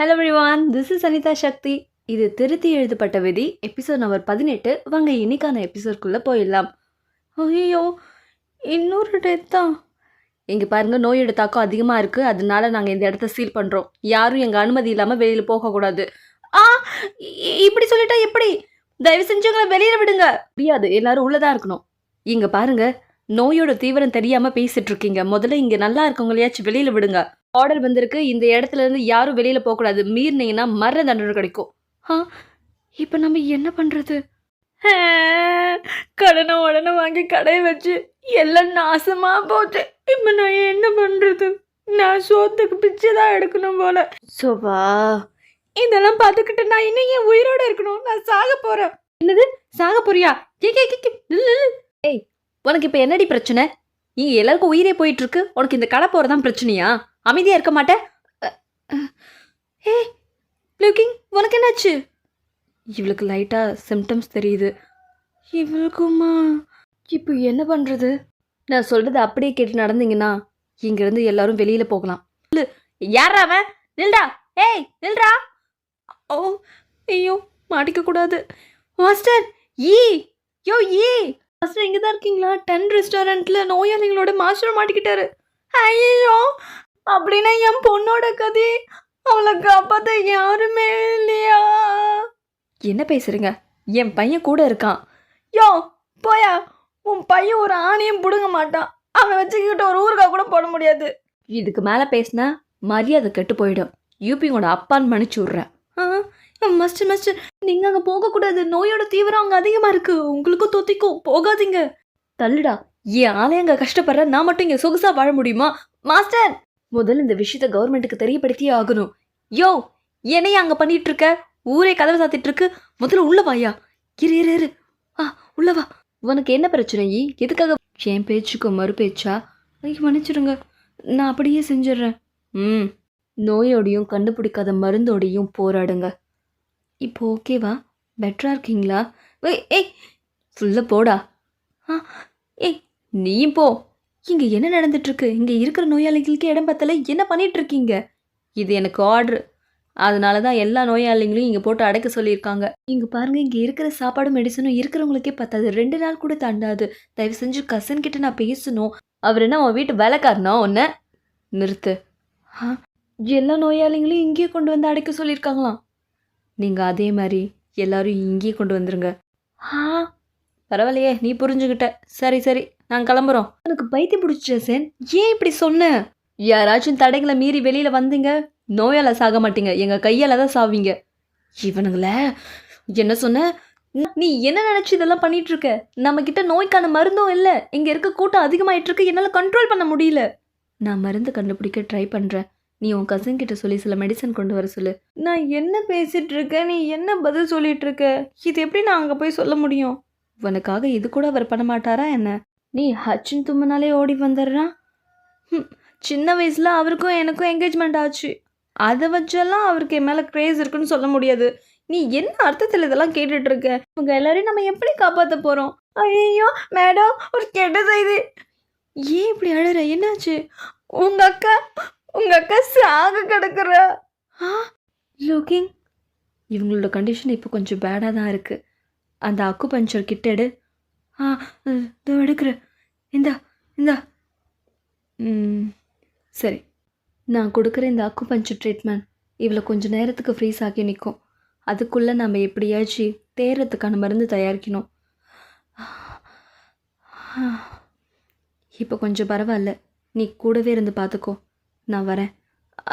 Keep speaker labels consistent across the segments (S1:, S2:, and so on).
S1: Hello everyone this is Anitha Sakthi இது திருத்தி எழுதப்பட்ட விதி எபிசோட் நம்பர் பதினெட்டு. வாங்க இன்னைக்கான எபிசோட்குள்ளே போயிடலாம். ஐயோ இன்னொரு டேத் தான் இங்கே பாருங்கள் நோயோட தாக்கம் அதிகமாக இருக்குது அதனால நாங்கள் இந்த இடத்த சீல் பண்ணுறோம் யாரும் எங்கள் அனுமதி இல்லாமல் வெளியில் போகக்கூடாது. ஆ இ- இப்படி சொல்லிட்டா எப்படி? தயவு செஞ்சவங்களை வெளியில் விடுங்க. முடியாது எல்லாரும் தான் இருக்கணும். இங்கே பாருங்க நோயோட தீவிரம் தெரியாமல் பேசிகிட்ருக்கீங்க இருக்கீங்க. முதல்ல இங்கே நல்லா இருக்கவங்களையாச்சும் வெளியில் விடுங்க. ஆர்டர் வந்திருக்கு. இந்த இடத்துல இருந்து யாரும் வெளியில போக கூடாது மீறினீங்கன்னா மரண தண்டனை கிடைக்கும். ஆ இப்போ நம்ம என்ன பண்றது? கடனை உடனே வாங்கி கடையை வச்சு எல்லாம் நாசமா போச்சு. இப்போ நான் என்ன பண்றது? நான் சோத்துக்கு பிச்சை தான் எடுக்கணும் போல. சோபா இதெல்லாம் பார்த்துக்கிட்டு நான் இன்னும் என் உயிரோட இருக்கணும். நான் சாக போறேன். என்னது? சாக போறியா? கே ஏய், கே ஏய் உனக்கு இப்போ என்னடி பிரச்சனை? நீ எல்லாருக்கும் உயிரே போயிட்டு இருக்கு. உனக்கு இந்த கடை போறதான் பிரச்சனையா? அமைதியாக இருக்க மாட்டேன் ஏ லுக்கிங் உனக்கு என்னாச்சு? இவளுக்கு லைட்டாக சிம்டம்ஸ் தெரியுது. இவளுக்குமா? இப்போ என்ன பண்ணுறது நான் சொல்கிறது அப்படியே கேட்டு நடந்தீங்கன்னா இங்கேருந்து எல்லாரும் வெளியில் போகலாம். இல்ல யாரா அவன்? நில்டா. ஏய் நில்டா ஓ ஐயோ மாட்டிக்கக்கூடாது மாஸ்டர் ஈ. யோ ஈ. மாஸ்டர் இங்கே தான் இருக்கீங்களா? டென் ரெஸ்டாரண்ட்டில் நோயாளிகளோட மாஸ்டர் மாட்டிக்கிட்டாரு. ஐயோ. அப்படின்னா என் பொண்ணோட கதை. அவளை காப்பாத்த யாருமே இல்லையா? என்ன பேசுறீங்க? என் பையன் கூட இருக்கான். யோ போயா. உன் பையன் ஒரு ஆணையும் பிடுங்க மாட்டான். அவனை வச்சுக்கிட்ட ஒரு ஊருக்கா கூட போட முடியாது. இதுக்கு மேலே பேசினா மரியாதை கெட்டு போயிடும். யூபியோட அப்பான்னு மன்னிச்சு விட்றேன். மஸ்டர் மஸ்டர் நீங்கள் அங்கே போகக்கூடாது. நோயோட தீவிரம் அங்கே அதிகமாக இருக்கு. உங்களுக்கும் தொத்திக்கும். போகாதீங்க. தள்ளுடா. என் ஆளே அங்கே கஷ்டப்படுற. நான் மட்டும் இங்கே சொகுசா வாழ முடியுமா? மாஸ்டர்! முதல்ல இந்த விஷயத்த கவர்மெண்ட்டுக்கு தெரியப்படுத்தியே ஆகணும். யோ என்னைய அங்க பண்ணிட்டு இருக்க ஊரே கதவை சாத்திட்டு இருக்கு முதல்ல உள்ள வாயா. இரு இரு இரு. ஆ உள்ள வா. உனக்கு என்ன பிரச்சனை எதுக்காக? என் பேச்சுக்கு மறு பேச்சா ஐயோ மன்னிச்சிடுங்க. நான் அப்படியே செஞ்சிடுறேன். ம். நோயோடையும் கண்டுபிடிக்காத மருந்தோடையும் போராடுங்க. இப்போ ஓகேவா பெட்டராக இருக்கீங்களா? ஏய் ஏய் ஃபுல்லாக போடா. ஆ ஏய் நீயும் போ. இங்க என்ன நடந்துட்டு இருக்கு இங்க இருக்கிற நோயாளிகளுக்கு இடம் பத்தலை. என்ன பண்ணிட்டு இருக்கீங்க இது எனக்கு ஆர்டர் அதனால தான் எல்லா நோயாளிகளையும் இங்கே போட்டு அடைக்க சொல்லியிருக்காங்க. இங்கே பாருங்க இங்கே இருக்கிற சாப்பாடு மெடிசனும் இருக்கிறவங்களுக்கே பத்தாது. ரெண்டு நாள் கூட தாண்டாது. தயவு செஞ்சு கசன் கிட்ட நான் பேசணும். அவர் என்ன உன் வீட்டு வேலைக்காரனா ஒன்ன நிறுத்து. எல்லா நோயாளிகளையும் இங்கேயே கொண்டு வந்து அடைக்க சொல்லியிருக்காங்களாம். நீங்கள் அதே மாதிரி எல்லாரும் இங்கேயே கொண்டு வந்துருங்க. ஆ பரவாயில்லையே நீ புரிஞ்சுக்கிட்ட. சரி சரி. நான் கிளம்புறோம். எனக்கு பைத்தியம் பிடிச்ச சேன். ஏன் இப்படி சொன்ன? யாராச்சும் தடைகளை மீறி வெளியில வந்தீங்க? நோயால சாக மாட்டீங்க. எங்க கையால தான் சாவீங்க. இவனுங்கள என்ன சொன்ன? நீ என்ன நினைச்சு இதெல்லாம் பண்ணிட்டு இருக்க நம்ம கிட்ட நோய்க்கான மருந்தும் இல்லை. இங்க இருக்க கூட்டம் அதிகமாயிட்டு இருக்கு என்னால கண்ட்ரோல் பண்ண முடியல. நான் மருந்து கண்டுபிடிக்க ட்ரை பண்றேன். நீ உன் கசின் கிட்ட சொல்லி சில மெடிசன் கொண்டு வர சொல்லு. நான் என்ன பேசிட்டு இருக்க நீ என்ன பதில் சொல்லிட்டு இருக்க இது எப்படி நான் அங்க போய் சொல்ல முடியும்? உனக்காக இது கூட அவர் பண்ண மாட்டாரா என்ன? நீ ஹச்சின் தும்மினாலே ஓடி வந்துடுறான் சின்ன வயசில் அவருக்கும் எனக்கும் என்கேஜ்மெண்ட் ஆச்சு. அதை வச்செல்லாம் அவருக்கு என் மேலே க்ரேஸ் இருக்குன்னு சொல்ல முடியாது. நீ என்ன அர்த்தத்தில் இதெல்லாம் கேட்டுட்டு இருக்க இவங்க எல்லாரையும் நம்ம எப்படி காப்பாற்ற போகிறோம் ஐயோ மேடம் ஒரு கெட்ட செய்தி. ஏன் இப்படி அழுற? என்னாச்சு? உங்கள் அக்கா உங்கள் அக்கா சாக கிடக்குறா. ஆ லுக்கிங் இவங்களோட கண்டிஷன் இப்போ கொஞ்சம் பேடாக தான் இருக்குது அந்த அக்கு பஞ்சர் கிட்ட எடு. ஆ இதோ எடுக்கிறேன். இந்தா இந்தா. ம் சரி. நான் கொடுக்குற இந்த அக்குபஞ்சர் ட்ரீட்மெண்ட் இவ்வளோ கொஞ்சம் நேரத்துக்கு ஃப்ரீஸ் ஆகி நிற்கும் அதுக்குள்ளே நம்ம எப்படியாச்சு தேர்றதுக்கான மருந்து தயாரிக்கணும். இப்போ கொஞ்சம் பரவாயில்ல. நீ கூடவே இருந்து பார்த்துக்கோ. நான் வரேன்.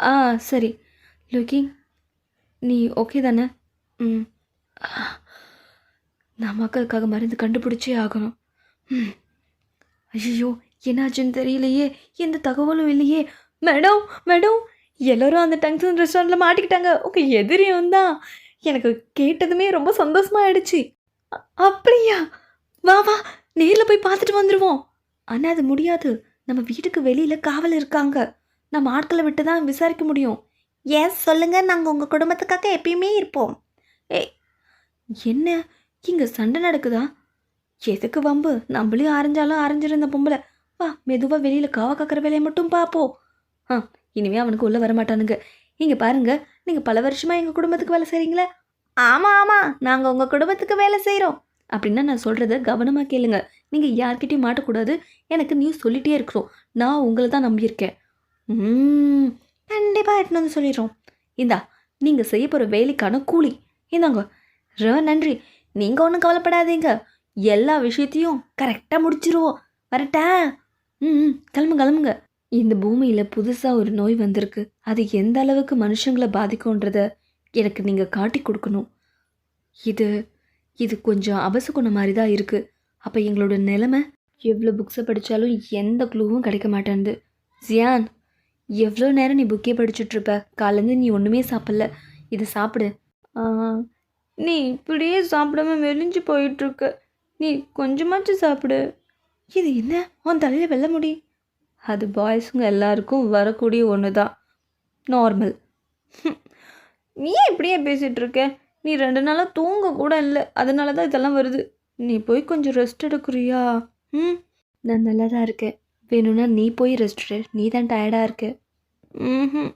S1: ஆ சரி. லுக்கிங் நீ ஓகே தானே? ம். நான் மக்களுக்காக மருந்து கண்டுபிடிச்சே ஆகணும். ம் ஐயோ என்னாச்சுன்னு தெரியலையே. எந்த தகவலும் இல்லையே. மேடம் மேடம் எல்லோரும் அந்த டங்ஸன் ரெஸ்டாரண்ட்டில் மாட்டிக்கிட்டாங்க. உங்கள் எதிரியும் தான். எனக்கு கேட்டதுமே ரொம்ப சந்தோஷமாக ஆயிடுச்சு அப்படியா? வா வா நேரில் போய் பார்த்துட்டு வந்துடுவோம் ஆனால் அது முடியாது. நம்ம வீட்டுக்கு வெளியில் காவல் இருக்காங்க. நம்ம ஆட்களை விட்டு தான் விசாரிக்க முடியும். எஸ் சொல்லுங்கள் நாங்கள் உங்கள் குடும்பத்துக்காக எப்பயுமே இருப்போம். ஏ என்ன? இங்கே சண்டை நடக்குதா? எதுக்கு வம்பு? நம்மளையும் அரைஞ்சாலும் அரைஞ்சிருந்த பொம்பளை. வா மெதுவாக வெளியில் காவ காக்கிற வேலையை மட்டும் பார்ப்போம் ஆ இனிமே அவனுக்கு உள்ளே வரமாட்டானுங்க இங்கே பாருங்க நீங்கள் பல வருஷமாக எங்கள் குடும்பத்துக்கு வேலை செய்கிறீங்களே ஆமாம் ஆமாம் நாங்கள் உங்கள் குடும்பத்துக்கு வேலை செய்கிறோம் அப்படின்னா நான் சொல்கிறத கவனமாக கேளுங்க. நீங்கள் யார்கிட்டையும் மாட்டக்கூடாது. எனக்கு நியூஸ் சொல்லிகிட்டே இருக்கிறோம் நான் உங்களை தான் நம்பியிருக்கேன். ம் கண்டிப்பாக எடுத்துன்னு வந்து சொல்லிடுறோம். இந்தா நீங்கள் செய்ய போகிற வேலைக்கான கூலி. இந்தாங்க. ரொம்ப நன்றி. நீங்கள் ஒன்றும் கவலைப்படாதீங்க. எல்லா விஷயத்தையும் கரெக்டாக முடிச்சிருவோம். வரட்டேன். ம் கிளம்பு கிளம்புங்க இந்த பூமியில் புதுசாக ஒரு நோய் வந்திருக்கு. அது எந்த அளவுக்கு மனுஷங்களை பாதிக்கும்ன்றத எனக்கு நீங்கள் காட்டி கொடுக்கணும். இது இது கொஞ்சம் அபசகுண மாதிரி தான் இருக்குது அப்போ எங்களோட நிலைமை எவ்வளோ புக்ஸை படித்தாலும் எந்த க்ளூவும் கிடைக்க மாட்டேன்து ஜியான் எவ்வளோ நேரம் நீ புக்கே படிச்சுட்ருப்ப காலேருந்து நீ ஒன்றுமே சாப்பிடல. இதை சாப்பிடு. நீ இப்படியே சாப்பிடாம மெலிஞ்சு போயிட்டுருக்க. நீ கொஞ்சமாச்சும் சாப்பிடு. இது என்ன? உன் தலையில் வெல்ல முடி. அது பாய்ஸுங்க எல்லாருக்கும் வரக்கூடிய ஒன்று தான் நார்மல் நீ இப்படியே பேசிகிட்டு இருக்க நீ ரெண்டு நாளாக தூங்க கூட இல்லை. அதனால தான் இதெல்லாம் வருது. நீ போய் கொஞ்சம் ரெஸ்ட் எடுக்கிறியா? ம். நான் நல்லா தான் இருக்கேன். வேணும்னா நீ போய் ரெஸ்ட் எடு. நீ தான் டயர்டாக இருக்க. ம்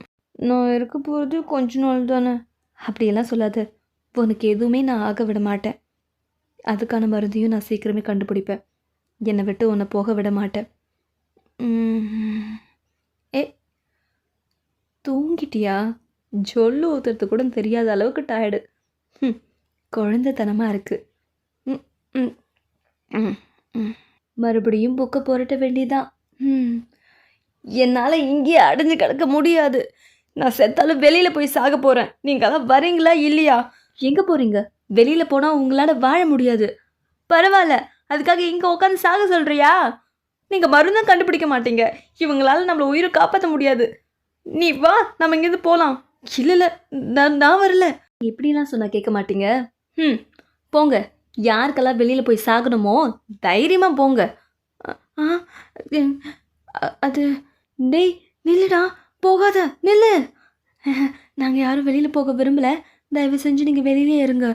S1: நான் இருக்க போகிறது கொஞ்ச நாள் தானே அப்படியெல்லாம் சொல்லாத. உனக்கு எதுவுமே நான் ஆக விட மாட்டேன். அதுக்கான மருந்தையும் நான் சீக்கிரமே கண்டுபிடிப்பேன். என்னை விட்டு உன்னை போக விட மாட்டேன். ஏ தூங்கிட்டியா? ஜொல்லு ஊத்துறது கூட தெரியாத அளவுக்கு டயர்டு ம் குழந்தைத்தனமாக இருக்குது ம் ம் ம் ம் மறுபடியும் புக்கை புரட்ட வேண்டியதான் ம் என்னால் இங்கேயே அடைஞ்சு கிடக்க முடியாது. நான் செத்தாலும் வெளியில் போய் சாக போகிறேன் நீங்கள் வரீங்களா இல்லையா? எங்கே போகிறீங்க வெளியில் போனால் உங்களால் வாழ முடியாது. பரவாயில்ல அதுக்காக இங்கே உட்காந்து சாக சொல்கிறியா நீங்கள் மருந்தும் கண்டுபிடிக்க மாட்டீங்க. இவங்களால நம்மளை உயிரை காப்பாற்ற முடியாது. நீ வா நம்ம இங்கேருந்து போகலாம் இல்லை இல்லை நான் நான் வரல. இப்படிலாம் சொன்னால் கேட்க மாட்டீங்க? ம் போங்க. யாருக்கெல்லாம் வெளியில் போய் சாகணுமோ தைரியமாக போங்க. ஆ அது டேய் நில்லுடா போகாத நில்லு. நாங்கள் யாரும் வெளியில் போக விரும்பலை. தயவு செஞ்சு நீங்கள் வெளியிலே இருங்க.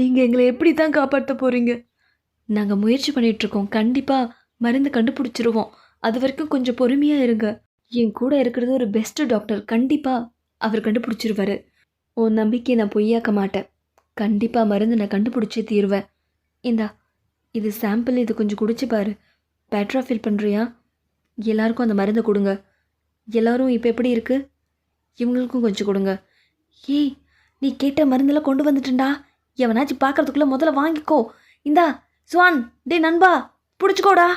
S1: நீங்கள் எங்களை எப்படி தான் காப்பாற்ற போகிறீங்க நாங்கள் முயற்சி பண்ணிகிட்ருக்கோம் கண்டிப்பாக மருந்து கண்டுபிடிச்சிருவோம். அது வரைக்கும் கொஞ்சம் பொறுமையாக இருங்க. என் கூட இருக்கிறது ஒரு பெஸ்ட்டு டாக்டர் கண்டிப்பாக அவர் கண்டுபிடிச்சிருவாரு. உன் நம்பிக்கையை நான் பொய்யாக்க மாட்டேன். கண்டிப்பாக மருந்து நான் கண்டுபிடிச்சே தீருவேன். இந்தா இது சாம்பிள் இது கொஞ்சம் குடிச்சு பாரு. பேட்ரா ஃபில் பண்ணுறியா எல்லாருக்கும் அந்த மருந்தை கொடுங்க. எல்லாரும் இப்போ எப்படி இருக்குது இவங்களுக்கும் கொஞ்சம் கொடுங்க. ஏய் நீ கேட்ட மருந்தெல்லாம் கொண்டு வந்துட்டேன்டா. எவனாச்சும் பார்க்கறதுக்குள்ளே முதல்ல வாங்கிக்கோ. இந்தா சுவான் டேய் நண்பா பிடிச்சிக்கோடா.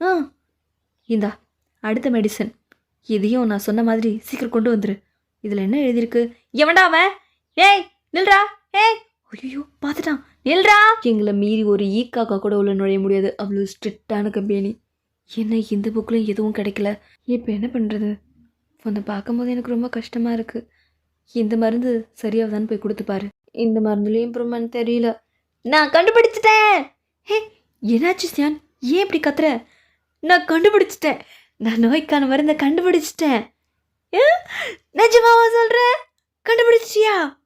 S1: ஆ. இந்தா அடுத்த மெடிசன் இதையும் நான் சொன்ன மாதிரி சீக்கிரம் கொண்டு வந்துரு. இதில் என்ன எழுதியிருக்கு? எவன்டா அவன்? ஏய் நில்றா ஏய். ஐயோ பார்த்துட்டான். நில்றா. எங்களை மீறி ஒரு ஈ காக்கா கூட உள்ள நுழைய முடியாது. அவ்வளோ ஸ்ட்ரிக்டான கம்பெனி. என்ன இந்த புக்லையும் எதுவும் கிடைக்கல. இப்போ என்ன பண்ணுறது உன்னை பார்க்கும்போது எனக்கு ரொம்ப கஷ்டமாக இருக்குது இந்த மருந்து சரியாகுதான்னு போய் கொடுத்துப்பாரு இந்த மருந்துலேயும் இம்ப்ரூவ்மெண்ட் தெரியல. நான் கண்டுபிடிச்சிட்டேன். ஹே என்னாச்சு சியான்? ஏன் இப்படி கத்துற? நான் கண்டுபிடிச்சிட்டேன். நான் நோய்க்கான மருந்தை கண்டுபிடிச்சிட்டேன். நிஜமாவா சொல்கிறேன் கண்டுபிடிச்சியா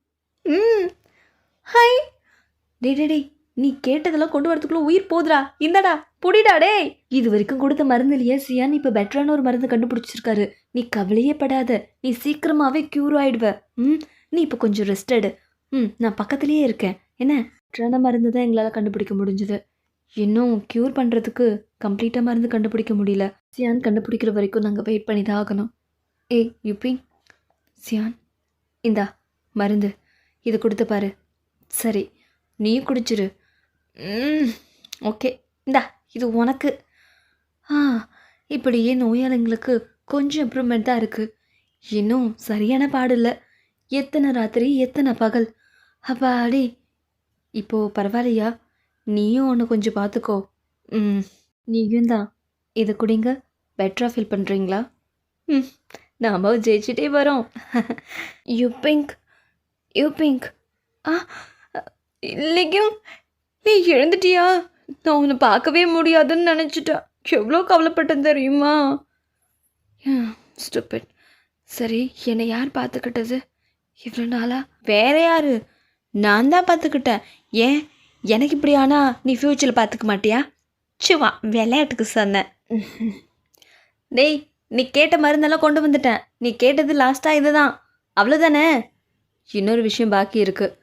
S1: ம். ஹாய் டே டே நீ கேட்டதெல்லாம் கொண்டு வரதுக்குள்ள உயிர் போதுடா இந்தடா புடிடா டே இது வரைக்கும் கொடுத்த மருந்துலையே சியான்? இப்போ பெட்டரான ஒரு மருந்து கண்டுபிடிச்சிருக்காரு. நீ கவலையே படாத. நீ சீக்கிரமாவே க்யூர் ஆயிடுவ. ம்? நீ இப்போ கொஞ்சம் ரெஸ்ட் எடு. ம் நான் பக்கத்துலேயே இருக்கேன். என்ன? பெட்டரான மருந்து தான் எங்களால் கண்டுபிடிக்க முடிஞ்சது. இன்னும் க்யூர் பண்ணுறதுக்கு கம்ப்ளீட்டாக மருந்து கண்டுபிடிக்க முடியல. சியான் கண்டுபிடிக்கிற வரைக்கும் நாங்கள் வெயிட் பண்ணி தான் ஆகணும். ஏய் யுபி. சியான். இந்தா மருந்து. இது கொடுத்து பாரு. சரி நீயும் குடிச்சிரு. ஓகே. இந்தா இது உனக்கு. ஆ இப்படியே நோயாளிங்களுக்கு கொஞ்சம் இம்ப்ரூவ்மெண்ட் தான் இருக்குது இன்னும் சரியான பாடு இல்லை. எத்தனை ராத்திரி எத்தனை பகல். அப்பாடி இப்போது பரவாயில்லையா? நீயும் ஒன்று கொஞ்சம் பார்த்துக்கோ ம். நீயும் தான். இதை குடிங்க. பெட்டராக ஃபீல் பண்ணுறீங்களா ம். நாம் ஜெயிச்சிட்டே வரோம். யூ பிங்க் யூ பிங்க் ஆ இல்லைக்கும். நீ எழுந்துட்டியா? நான் உன்னை பார்க்கவே முடியாதுன்னு நினச்சிட்டேன் எவ்வளோ கவலைப்பட்டேன் தெரியுமா? ஸ்டூபிட் சரி என்னை யார் பார்த்துக்கிட்டது? இவ்வளோ நாளா? வேற யாரு? நான் தான் பார்த்துக்கிட்டேன். ஏன்? எனக்கு இப்படி ஆனால் நீ ஃப்யூச்சரில் பார்த்துக்க மாட்டியா? சும்மா விளையாட்டுக்கு சொன்னேன். டேய் நீ கேட்ட மருந்தெல்லாம் கொண்டு வந்துட்டேன். நீ கேட்டது லாஸ்ட்டாக இதுதான். அவ்வளோதானே இன்னொரு விஷயம் பாக்கி இருக்குது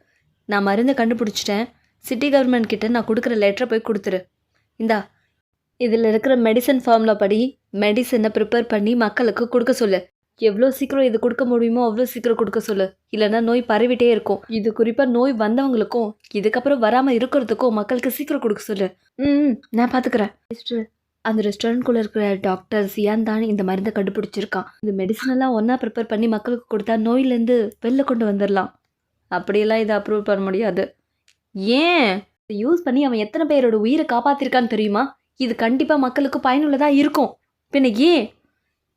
S1: நான் மருந்தை கண்டுபிடிச்சிட்டேன். சிட்டி கவர்மெண்ட் கிட்ட நான் கொடுக்குற லெட்டரை போய் கொடுத்துரு. இந்தா இதில் இருக்கிற மெடிசன் ஃபார்மில் படி மெடிசனை ப்ரிப்பேர் பண்ணி மக்களுக்கு கொடுக்க சொல்லு. எவ்வளோ சீக்கிரம் இது கொடுக்க முடியுமோ அவ்வளோ சீக்கிரம் கொடுக்க சொல்லு. இல்லைன்னா நோய் பரவிட்டே இருக்கும். இது குறிப்பாக நோய் வந்தவங்களுக்கும் இதுக்கப்புறம் வராமல் இருக்கிறதுக்கும் மக்களுக்கு சீக்கிரம் கொடுக்க சொல்லு. ம் நான் பார்த்துக்கிறேன் அந்த ரெஸ்டாரண்ட்குள்ளே இருக்கிற டாக்டர்ஸ் சியான் தான் இந்த மருந்தை கண்டுபிடிச்சிருக்கான். இந்த மெடிசன் எல்லாம் ஒன்றா ப்ரிப்பேர் பண்ணி மக்களுக்கு கொடுத்தா நோயிலேருந்து வெளில கொண்டு வந்துடலாம் அப்படியெல்லாம் இதை அப்ரூவ் பண்ண முடியாது. ஏன்? இதை யூஸ் பண்ணி அவன் எத்தனை பேரோட உயிரை காப்பாற்றிருக்கான்னு தெரியுமா? இது கண்டிப்பாக மக்களுக்கு பயனுள்ளதாக இருக்கும். பின்ன ஏன்?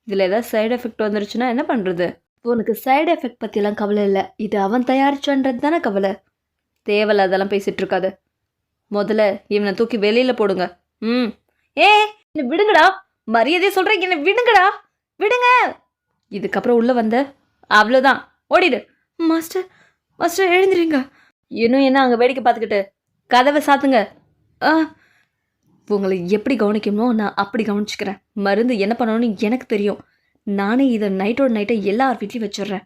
S1: இதில் ஏதாவது சைடு எஃபெக்ட் வந்துருச்சுன்னா என்ன பண்ணுறது உனக்கு சைடு எஃபெக்ட் பற்றிலாம் கவலை இல்லை. இது அவன் தயாரிச்சான்றது தானே கவலை. தேவையில்ல அதெல்லாம் பேசிகிட்டு இருக்காது. முதல்ல இவனை தூக்கி வெளியில் போடுங்க. ம். ஏ என்னை விடுங்கடா. மரியாதையை சொல்கிறேன் என்னை விடுங்கடா. விடுங்க. இதுக்கப்புறம் உள்ளே வந்த அவ்வளோதான் ஓடிடு. மாஸ்டர் மாஸ்டர் எழுந்துருங்க. இன்னும் என்ன அங்கே வேடிக்கை பார்த்துக்கிட்டு? கதவை சாத்துங்க. ஆ உங்களை எப்படி கவனிக்கணுமோ நான் அப்படி கவனிச்சுக்கிறேன். மருந்து என்ன பண்ணணும்னு எனக்கு தெரியும். நானே இதை நைட்டோட நைட்டை எல்லார் வீட்லையும் வச்சிடுறேன்.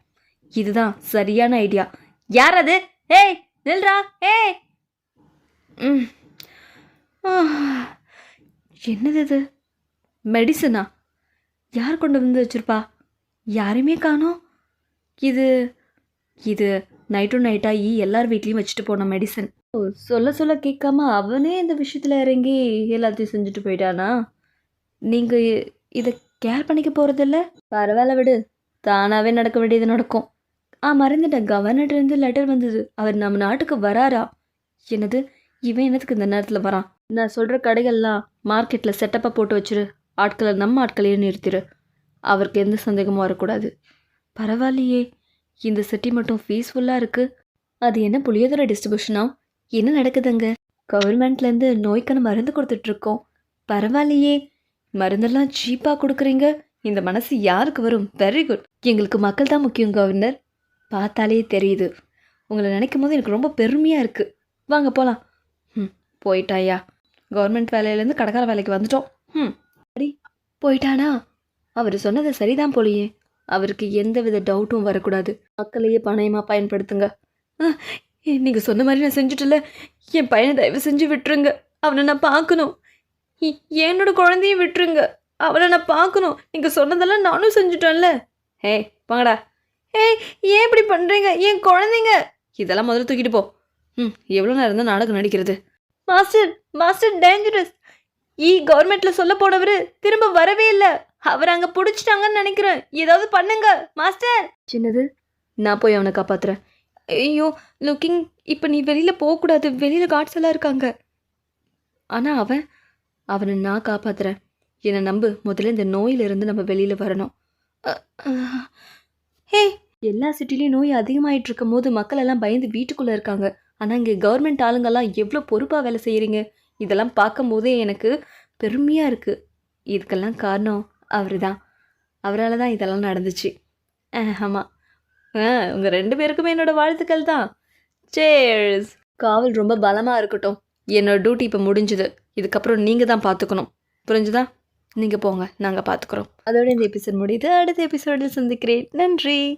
S1: இதுதான் சரியான ஐடியா யார் அது? ஏய் நில்ரா ஏய். ம். என்னது இது? மெடிசனா யார் கொண்டு வந்து வச்சிருப்பா? யாரையுமே காணோம். இது இது நைட்டு ஈ எல்லார் வீட்லேயும் வச்சுட்டு போன மெடிசன் ஓ சொல்ல சொல்ல கேட்காம அவனே இந்த விஷயத்தில் இறங்கி எல்லாத்தையும் செஞ்சுட்டு போயிட்டானா? நீங்கள் இதை கேர் பண்ணிக்க போகிறதில்ல பரவாயில்ல விடு. தானாகவே நடக்க வேண்டியது நடக்கும். ஆ மறந்துட்டேன். கவர்னர்லேருந்து லெட்டர் வந்தது. அவர் நம்ம நாட்டுக்கு வராரா? என்னது? இவன் என்னத்துக்கு இந்த நேரத்தில் வரான்? நான் சொல்கிற கடைகள்லாம் மார்க்கெட்டில் செட்டப்பாக போட்டு வச்சிரு. ஆட்களை நம்ம ஆட்களையே நிறுத்திடு அவருக்கு எந்த சந்தேகமும் வரக்கூடாது. பரவாயில்லையே. இந்த சிட்டி மட்டும் பீஸ்ஃபுல்லாக இருக்குது அது என்ன புளியோதரை டிஸ்ட்ரிபியூஷனா என்ன நடக்குதுங்க? கவர்மெண்ட்லேருந்து நோய்க்கான மருந்து கொடுத்துட்ருக்கோம். பரவாயில்லையே. மருந்தெல்லாம் சீப்பாக கொடுக்குறீங்க. இந்த மனசு யாருக்கு வரும்? வெரி குட் எங்களுக்கு மக்கள் தான் முக்கியம் கவர்னர் பார்த்தாலே தெரியுது. உங்களை நினைக்கும் போது எனக்கு ரொம்ப பெருமையாக இருக்குது வாங்க போகலாம் ம் போயிட்டாயா? கவர்மெண்ட் வேலையிலேருந்து கடைக்கார வேலைக்கு வந்துட்டோம். ம் சரி போயிட்டானா? அவர் சொன்னது சரிதான் போலியே. அவருக்கு எந்த வித டவுட்டும் வரக்கூடாது. மக்களையே பணயமாக பயன்படுத்துங்க. நீங்கள் சொன்ன மாதிரி நான் செஞ்சுட்டல என் பையனை தயவு செஞ்சு விட்டுருங்க. அவனை நான் பார்க்கணும். என்னோட குழந்தையும் விட்டுருங்க. அவனை நான் பார்க்கணும். நீங்கள் சொன்னதெல்லாம் நானும் செஞ்சுட்டேன்ல. ஹே பாங்கடா ஏய் ஏன் இப்படி பண்ணுறீங்க என் குழந்தைங்க. இதெல்லாம் முதல்ல தூக்கிட்டு போ. ம் எவ்வளோ நேரம் தான் நாடகம் நடிக்கிறது? மாஸ்டர் மாஸ்டர் டேஞ்சரஸ் ஈ கவர்மெண்ட்டில் சொல்ல போனவர் திரும்ப வரவே இல்லை. அவர் அங்கே பிடிச்சிட்டாங்கன்னு நினைக்கிறேன். ஏதாவது பண்ணுங்க மாஸ்டர். சின்னது நான் போய் அவனை காப்பாத்துறேன். ஐயோ லுக்கிங் இப்போ நீ வெளியில் போகக்கூடாது. வெளியில் காட்ஸ் எல்லாம் இருக்காங்க. ஆனால் அவன் அவனை நான் காப்பாத்துறேன். என்னை நம்பு. முதல்ல இந்த நோயிலிருந்து நம்ம வெளியில் வரணும். ஹே. எல்லா சிட்டிலையும் நோய் அதிகமாயிட்டு இருக்கும் போது மக்கள் எல்லாம் பயந்து வீட்டுக்குள்ளே இருக்காங்க. ஆனால் இங்கே கவர்மெண்ட் ஆளுங்கெல்லாம் எவ்வளோ பொறுப்பாக வேலை செய்கிறீங்க இதெல்லாம் பார்க்கும்போதே எனக்கு பெருமையாக இருக்குது இதுக்கெல்லாம் காரணம் அவர் தான் அவரால் தான் இதெல்லாம் நடந்துச்சு. ஆமாம் ஆ உங்கள் ரெண்டு பேருக்குமே என்னோட வாழ்த்துக்கள் தான். சேர்ஸ் காவல் ரொம்ப பலமாக இருக்கட்டும். என்னோட டியூட்டி இப்போ முடிஞ்சுது. இதுக்கப்புறம் நீங்கள் தான் பார்த்துக்கணும் புரிஞ்சுதா? நீங்கள் போங்க. நாங்கள் பார்த்துக்குறோம் அதோட இந்த எபிசோட் முடியுது. அடுத்த எபிசோடில் சந்திக்கிறேன். நன்றி.